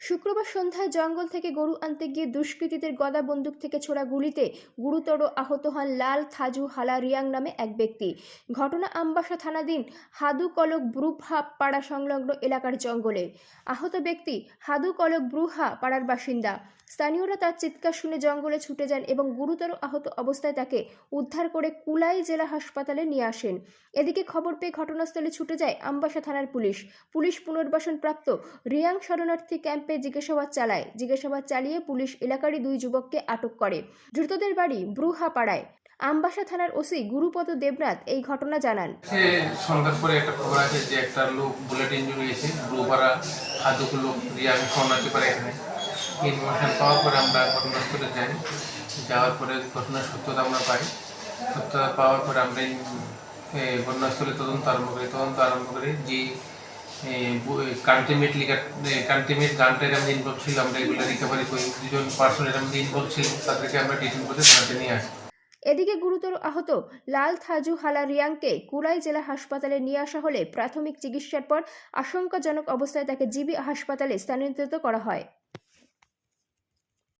শুক্রবার সন্ধ্যায় জঙ্গল থেকে গরু আনতে গিয়ে দুষ্কৃতীদের গদা বন্দুক থেকে ছোড়া গুলিতে গুরুতর আহত হন লাল থাজু হালা রিয়াং নামে এক ব্যক্তি। ঘটনা আমবাসা থানাধীন হাদু কলক ব্রুহা পাড়া সংলগ্ন এলাকার জঙ্গলে। আহত ব্যক্তি হাদু কলক ব্রুহা পাড়ার বাসিন্দা। স্থানীয়রা তার চিৎকার শুনে জঙ্গলে ছুটে যান এবং গুরুতর আহত অবস্থায় তাকে উদ্ধার করে কুলাই জেলা হাসপাতালে নিয়ে আসেন। এদিকে খবর পেয়ে ঘটনাস্থলে ছুটে যায় আমবাসা থানার পুলিশ। পুলিশ পুনর্বাসন প্রাপ্ত রিয়াং শরণার্থী ক্যাম্পে জিজ্ঞাসাবাদ চালায়। জিজ্ঞাসাবাদ চালিয়ে পুলিশ এলাকারই দুই যুবককে আটক করে। ধৃতদের বাড়ি ব্রুহাপাড়ায়। আমবাসা থানার ওসি গুরুপদ দেবনাথ এই ঘটনা জানান। সন্ধ্যার পরে একটা খবর আছে যে একটা লোক বুলেট ইঞ্জুরি হয়েছে। ব্লুপাড়া হাদুক লোক রিয়াং শরণার্থী পারে এখানে। ইনফরমেশন পাওয়ার পরে আমরা ঘটনাস্থলে যাই। যাওয়ার পরে ঘটনার সত্যতা আমরা পাই। সত্যতা পাওয়ার পরে আমরা ঘটনাস্থলে তদন্ত আরম্ভ করি। তদন্ত আরম্ভ করি যে কান্টিমেট ইনভলভ ছিল আমরা এগুলো রিকভারি করি। দুজন ইনভলভ ছিল তাদেরকে আমরা করে নিয়ে আসি। এদিকে গুরুতর আহত লাল থাজু হালা রিয়াংকে কুলাই জেলা হাসপাতালে নিয়ে আসা হলে প্রাথমিক চিকিৎসার পর আশঙ্কাজনক অবস্থায় তাকে জিবি হাসপাতালে স্থানান্তরিত করা হয়।